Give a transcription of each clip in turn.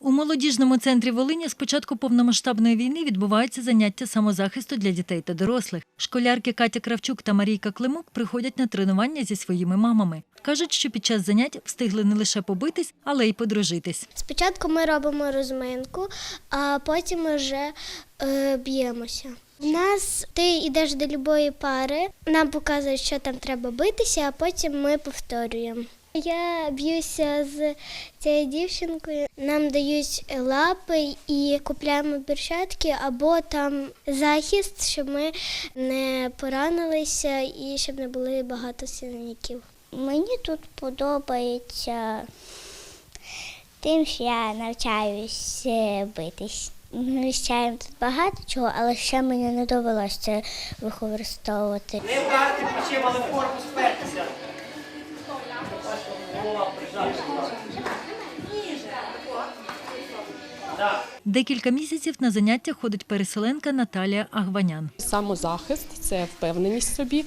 У молодіжному центрі Волині з початку повномасштабної війни відбуваються заняття самозахисту для дітей та дорослих. Школярки Катя Кравчук та Марійка Климук приходять на тренування зі своїми мамами. Кажуть, що під час занять встигли не лише побитись, але й подружитись. Спочатку ми робимо розминку, а потім вже е, б'ємося. У нас ти йдеш до любої пари, нам показують, що там треба битися, а потім ми повторюємо. Я б'юся з цією дівчинкою. Нам дають лапи і купляємо перчатки або там захист, щоб ми не поранилися і щоб не були багато синяків. Мені тут подобається тим, що я навчаюся битись. Ми навчаємо тут багато чого, але ще мені не довелося це використовувати. Не вдарити плечем, але корпус впертися. Декілька місяців на заняття ходить переселенка Наталія Агванян. Самозахист це впевненість собі,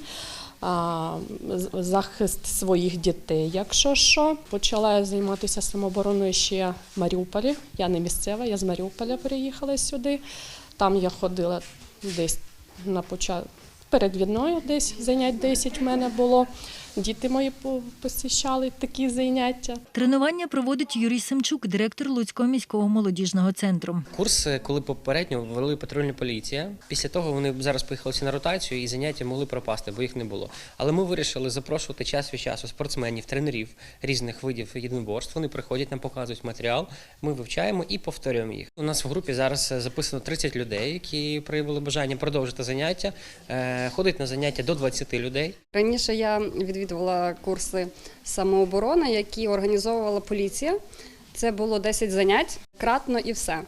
захист своїх дітей, якщо що. Почала я займатися самообороною ще в Маріуполі. Я не місцева, я з Маріуполя переїхала сюди. Там я ходила десь на початку. Перед війною десь занять 10 в мене було. Діти мої по- такі заняття. Тренування проводить Юрій Семчук, директор Луцького міського молодіжного центру. Курс, коли попередньо ввели патрульна поліція. Після того вони зараз поїхали всі на ротацію і заняття могли пропасти, бо їх не було. Але ми вирішили запрошувати час від часу спортсменів, тренерів різних видів єдиноборств. Вони приходять, нам показують матеріал. Ми вивчаємо і повторюємо їх. У нас в групі зараз записано 30 людей, які проявили бажання продовжити заняття. Е, Ходить на заняття до 20 людей. Раніше я відвідувала курси самооборони, які організовувала поліція. Це було 10 занять, кратно і все.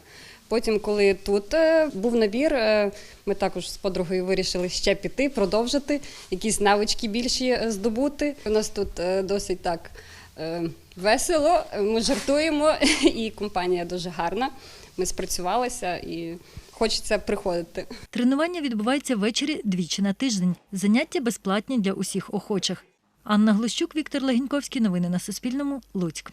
Потім, коли тут е, був набір, е, ми також з подругою вирішили ще піти, продовжити, якісь навички більші е, здобути. У нас тут досить так весело, ми жартуємо, і компанія дуже гарна. Ми спрацювалися і хочеться приходити. Тренування відбувається ввечері двічі на тиждень. Заняття безплатні для усіх охочих. Анна Глущук, Віктор Легіньковський. Новини на Суспільному. Луцьк.